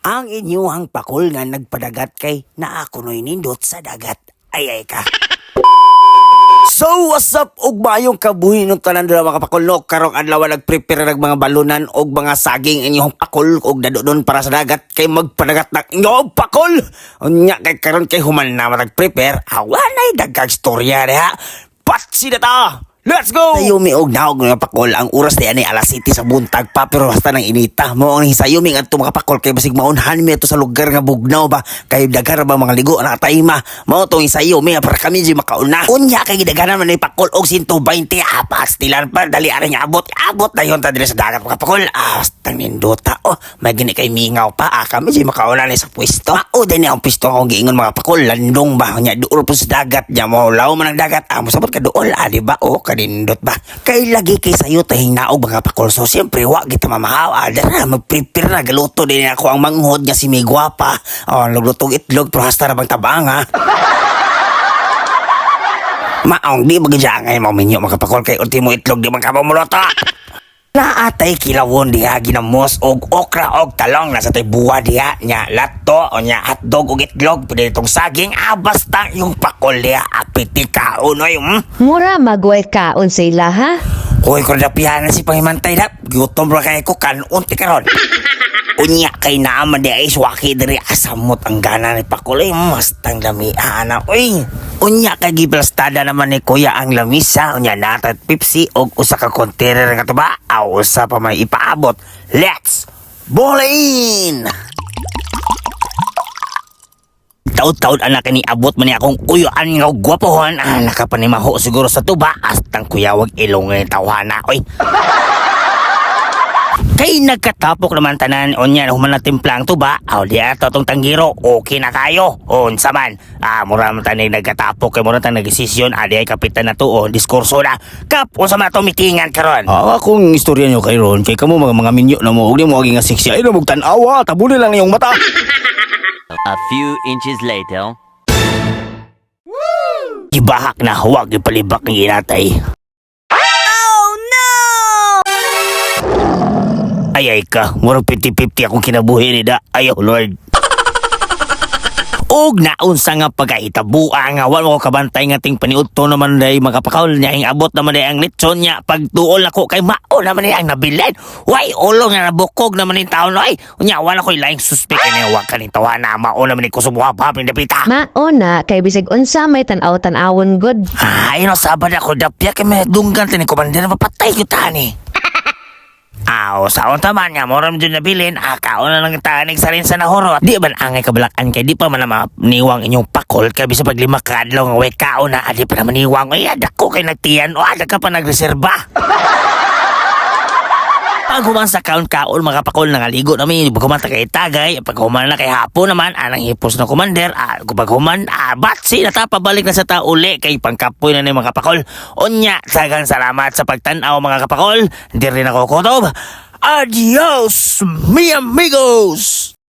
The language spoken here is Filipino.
Ang inyuhang pakul nga nagpadagat kay naakunoy nindot sa dagat. Ay ay ka. So, what's up? Og mayong kabuhi ng tanan dala mga pakul no? Karong adlaw nag-prepare ng mga balunan og mga saging inyong pakul og dado doon para sa dagat kay magpadagat ng inyong pakul. Unya kay karon kay human na mag-prepare. Awanay dagkag storya diha. Patsi na ta! Let's go! Sayumi og naog mga pakol ang oras na ani alas 7 sa buntag pa pero basta nang inita. Mo ang hisayumi nga mga pakol kay basig maunhan mi sa lugar nga bugnaw ba kay dagar ba mga ligo na tayma. Mao to hisayumi para kami di makauna. Unya kay gidaganan man ni pakol og 120 apas tilan pa dali ara nga abot. Abot na yon ta dire sa dagat mga pakol. Ah, tang nindota. Oh, may gini kay mingaw pa. Ah, kami di makauna ni sa pwesto. Mao din ang pwesto akong giingon mga pakol landong ba nya duol po sa dagat nya mo law man ang dagat. Ah, mosabot ka duol ah, ba? Oh, kanindot ba? Kay lagi kay sayo tahing naog mga pakol. So, siyempre, wa kita mamahaw. Ah, dara, mag-prepare na. Galuto din ako ang manghod nga si may gwapa. Oh, naglutong itlog, pero hasta na bang tabang, ha? Maong di magijangay mo minyo makapakol kay ultimo itlog di man ka mamuluto. Naatay kilawon diha ginamos og okra og talong nasa tay buwa diha nya lato o nya hotdog og itlog pwede itong saging ah basta yung pakol diha apiti kaon oy mm? Mura magway kaon sa ila ha? Hoy ko na si pangimantay na gutom ra kay ko kanon ti karon. Unya kay naaman di ay swaki diri asamot ang gana ni Pakuloy mastang lami ana oy. Unya kay giblastada naman ni Kuya ang lamisa unya natat Pepsi og usa ka container nga tuba aw usa pa may ipaabot. Let's ball in! Taud-taud anak ni abot man ni akong uyaan nga gwapohon. Ah, nakapanimaho siguro sa tuba. Astang kuyawag ilong nga tawhana. Oy, Kay nagkatapok naman tanan onya human na timplang tuba, aw di ato tong tanggiro, okay na kayo. O unsa man, ah mura man tanay nagkatapok kay mura tan nagdesisyon, adi ay kapitan na tuo, diskurso na. Kap unsa man to mitingan karon? Ah, akong istorya nyo kay Ron, kay kamo mga mga minyo na mo, huwag niyo mo aging sexy, ay na tanawa, tabuli lang yung mata. A few inches later. Gibahak na huwag ipalibak ng inatay. Ay ay ka, murag 50-50 akong kinabuhi ni da. Ayaw, Lord. Og naunsa nga pagkahitabuan nga wala ko kabantay nga ting paniudto naman day. Makapakaul niya ing abot naman day ang litson niya. Pagtuol ako kay mao naman day ang nabilin. Way ulo nga nabukog naman ni taon. Ay unya wala ko laing suspect. Ni wa kaning tawana mao naman ni kusubuha pa ping dapita Mauna kay bisig unsa may tan-aw tan-awon good. ay no sabad ako dapya. Kay may dunggan tani ko bandera mapatay ko tani Aw, sa on taman nga, moram dyan nabilin, akaw na lang tanig sa rin sa nahoro. Di ba angay kabalakan kay di pa man na niwang inyong pakol, kay bisa pag lima ka adlaw nga way kao na, adi pa naman niwang, ay adak ko kay nagtiyan, o adak ka pa nagreserba. Pag human sa kaon kaon mga pakol nangaligo namin pag human ta kay tagay pag human na kay hapon naman anang hipos na commander ah pag human ah batsi na ta pabalik na sa ta uli kay pangkapoy na ni mga kapakol unya sagang salamat sa pagtan-aw mga kapakol. Diri na ko kutob. Adios mi amigos